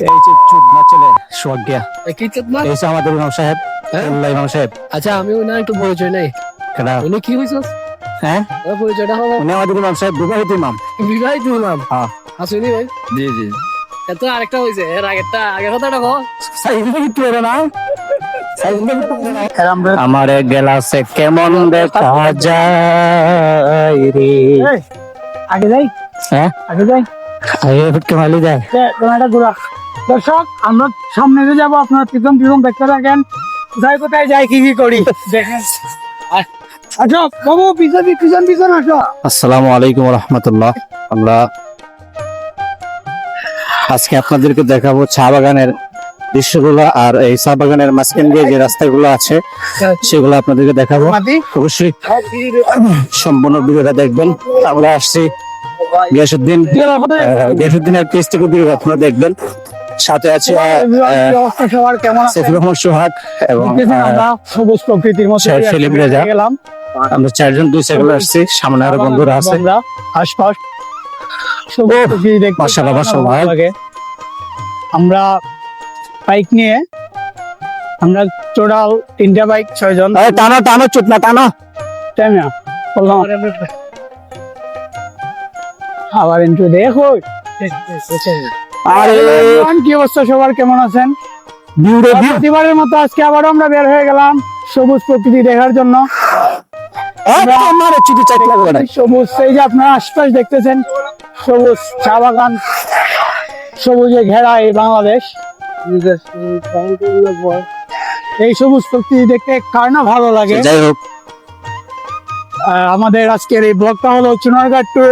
এই যে চুপ না চলে কি চেতনা এই যে আমাদের ইমাম সাহেব হ্যাঁ? আল্লাহ ইমাম সাহেব। আচ্ছা আমি ওনার একটু পরিচয় নাই। কেডা? উনি কি হয়েছে হ্যাঁ? ওর পরিচয়টা হলো উনি আমাদের ইমাম সাহেব বিবাহিত ইমাম। বিবাহিত নাম হ্যাঁ। আসেনি ভাই জি জি। এত আরেকটা হয়েছে এর আগেরটা আগের কথাটা কো আমার গেলাসে কেমন দেখা যায় রে। আগে যাই। হ্যাঁ? আগে যাই। আগে কেমালি যায় একটা ঘোরা। দর্শক আমরা সামনে দিয়ে যাব আপনার পিছন পিছন দেখতে থাকেন। কোথায় কোথায় যাই কি কি করি। দেখেন। আসো বাবু পিছন পিছন পিছন আসো। আসসালামু আলাইকুম রহমতুল্লাহ। আমরা আজকে আপনাদেরকে দেখাবো চা বাগানের দৃশ্যগুলো আর এই চা বাগানের মাঝখান দিয়ে যে রাস্তাগুলো আছে সেগুলো আপনাদেরকে দেখাবো। অবশ্যই সম্পূর্ণ ভিডিওটা দেখবেন। আমরা আসছি গিয়াসুদ্দিন গিয়াসুদ্দিনের পেজ থেকে ভিডিও আপনারা দেখবেন। সাথে আছে আহ, আহ, সবার কেমন সফির রহমান সোহাগ এবং আমরা সবুজ প্রকৃতির। গেলাম। আমরা চারজন দুই সাইকেলে আসছি। সামনে আরও বন্ধুরা আছে। আশপাশ দেখতে মাশাআল্লাহ, আমার মাশাআল্লাহ। ভালো লাগে। আমরা বাইক নিয়ে আমরা টোটাল তিনটা বাইক ছয়জন। টানো টানো চুপ না টানো। তাই না বললাম। আবার ইন্টু দেখো আরে। কি অবস্থা? সবার কেমন আছেন? প্রতিবারের মতো আজকে আবারও আমরা বের হয়ে গেলাম সবুজ প্রকৃতি দেখার জন্য। সবুজ এই যে আপনারা আশপাশ দেখতেছেন সবুজ চা বাগান সবুজে ঘেরা এই বাংলাদেশ। এই সবুজ প্রকৃতি দেখতে কার না ভালো লাগে। যাই হোক। আমাদের আজকের এই ব্লগটা হলো চুনারঘাট টু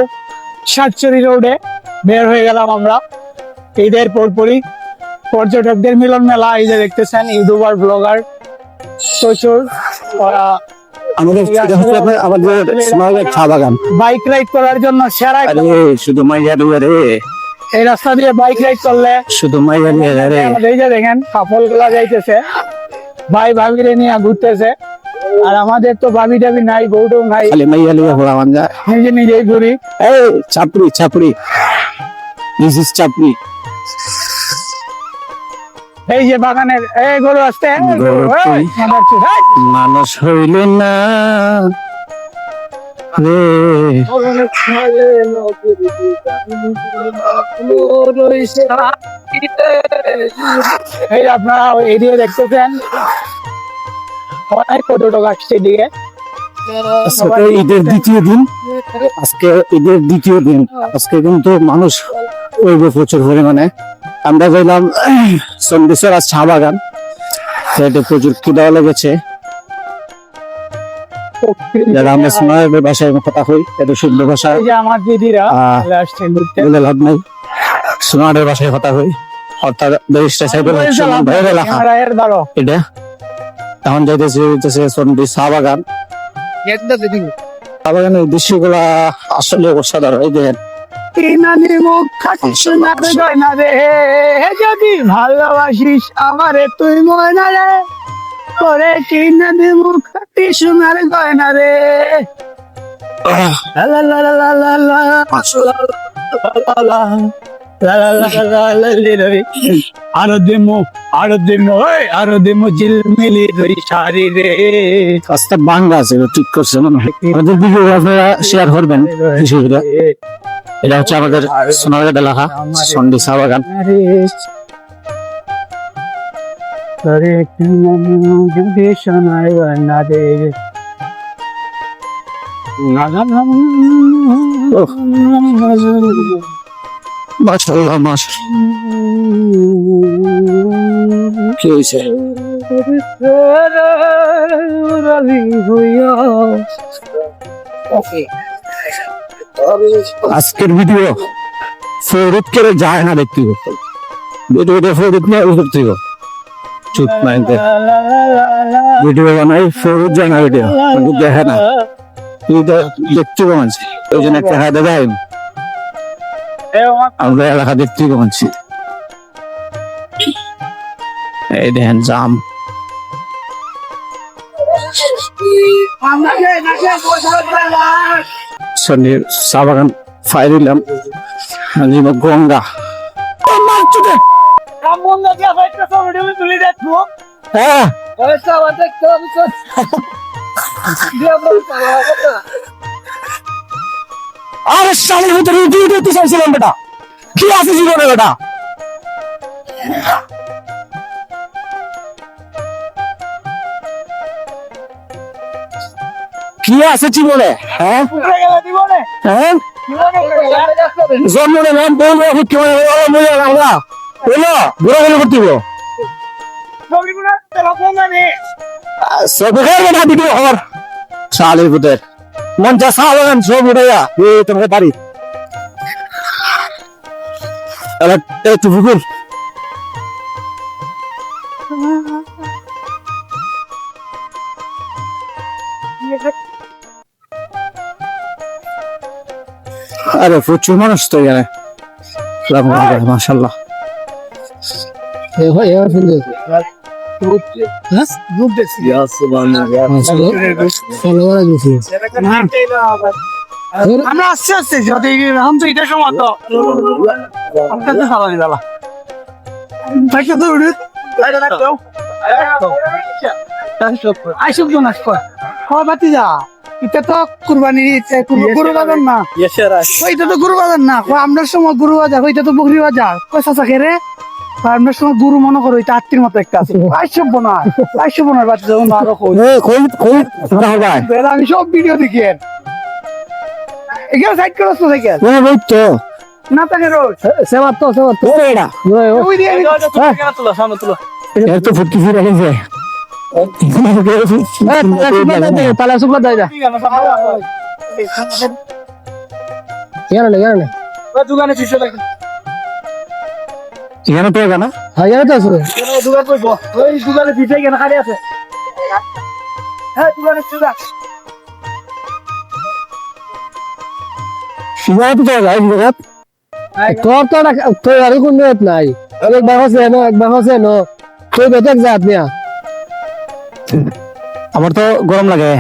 সাতচুরি রোডে। বের হয়ে গেলাম আমরা। ঈদের পরপরই পর্যটকদের মিলন মেলা এই যে দেখতেছেন ইউটিউবার ব্লগার প্রচুর ওরা আমাদের এটা হচ্ছে আপনার- আমাদের সোনারগাঁ চা বাগান। বাইক রাইড করার জন্য সেরা শুধু মাইয়া রে। এই রাস্তা দিয়ে বাইক রাইড করলে শুধু মাইয়া রে। এই যে দেখেন কাপলগুলা যাইতেছে। ভাই ভাবিরে নিয়ে ঘুরতেছে। আর আমাদের তো ভাবি টাবি নাই বউটাও নাই। খালি মাইয়া লিয়ে ঘোরা নিজে নিজেই ঘুরি। এই চাপড়ি চাপড়ি। This is Chapri. এই যে বাগানের এই গরু আসতে মানুষ হইল না রে। এই আপনারা এদিকে দেখতেছেন অনেক পর্যটক আসছে এদিকে। ঈদের দ্বিতীয় দিন। আজকে ঈদের দ্বিতীয় দিন। আজকে কিন্তু মানুষ হইব প্রচুর পরিমাণে। আমরা গেলাম চন্দেশ্বর আর চা বাগান। এটা প্রচুর খিদাও লেগেছে। যারা আমরা সোনারের ভাষায় কথা হই এটা শুদ্ধ ভাষা। আমার দিদিরা আহ, চলে আসছে ঘুরতে। বলে লাভ নাই। সোনারের ভাষায় কথা হই অর্থাৎ ভাইয়ের এলাকা। এটা? এখন যাইতেছে হইতেছে সন্ডি চা বাগান। চা বাগানের দৃশ্যগুলা আসলে অসাধারণ এই দেখেন। ইনানি মুখ খাটি গয়না রে যদি ভালোবাসিস আমারে তুই ময়না রে করে ইনানি মুখ খাটি সোনার গয়না রে আরও আরও আরও ধরি সারি রে। বাংলা আছে ঠিক করছে মনে হয় শেয়ার করবেন এটা হচ্ছে আমাদের সোনারগাঁ এলাকা সন্ডি চা বাগান মাশাল্লাহ মাশাল্লাহ কি হয়েছে ওকে আজকের ভিডিও ফরিদ করে যায় না দেখতে ভিডিওটা ফরিদ না উপর থেকে চুপ মাইতে ভিডিও বানাই ফরিদ যায় না ভিডিও দেখে না। দেখতে কমাচ্ছি ওই জন্য একটা হাতে দেয় আমরা এলাকা দেখতে কমাচ্ছি এই দেখেন, জাম। সামনে চা বাগান ফায়ার দিলাম। গঙ্গা। হ্যাঁ আরে শালের ভিতরে বিয়ে করতে চাইছিলাম বেটা। কি আছে জীবনে বেটা? কি আছে জীবনে হ্যাঁ? হ্যাঁ? দিবনে উপরে গেলে। জন্ম নাম বলব আমরা। বলো বুড়া গেলে করতে ছবিগুলো তেলাফোন জানি সব খেয়ে বেটা ভিডিও খবর শালের মন যা সাবান সব উঠাইয়া এ, তোমাকে পারি এবার একটু ফুকুর আরে প্রচুর মানুষ তো এখানে। মাসাল্লাহ দেখছি ফলোয়ার গেছি। আমরা আসছে আসছে। যদি রাম তো এটা সময় তো। তো আইসব জন আসবে খাওয়া বাতি যা। এটা তো কুরবানি গুরু বাজার না ওইটা তো গুরু বাজার না আমরার সময় গুরু বাজার ওইটা তো বকরি বাজার কয় চাচা খেরে আমরার সময় গুরু মনে করো ওইটা আত্মীর মতো একটা আছে আইসব বোনার আইসব না আরও কোন কোন ভাই আমি সব ভিডিও দেখি এখানে সাইড করে আসতো থেকে তো না তাকে রোজ সেবার তো সেবার তো এটা ওই দিয়ে তো ফুটকি ফিরে গেছে তালা শুক্লা দেয় না ইয়ার এখানে তো না হ্যাঁ ইয়ার তো আছে দোকান কইব ওই দোকানে খালি আছে হ্যাঁ দোকানে সুদা এখানে তোর তো নাই। একবার হচ্ছে না, একবার হচ্ছে না। তুই বেতক যা আপনি আমার তো গরম লাগে।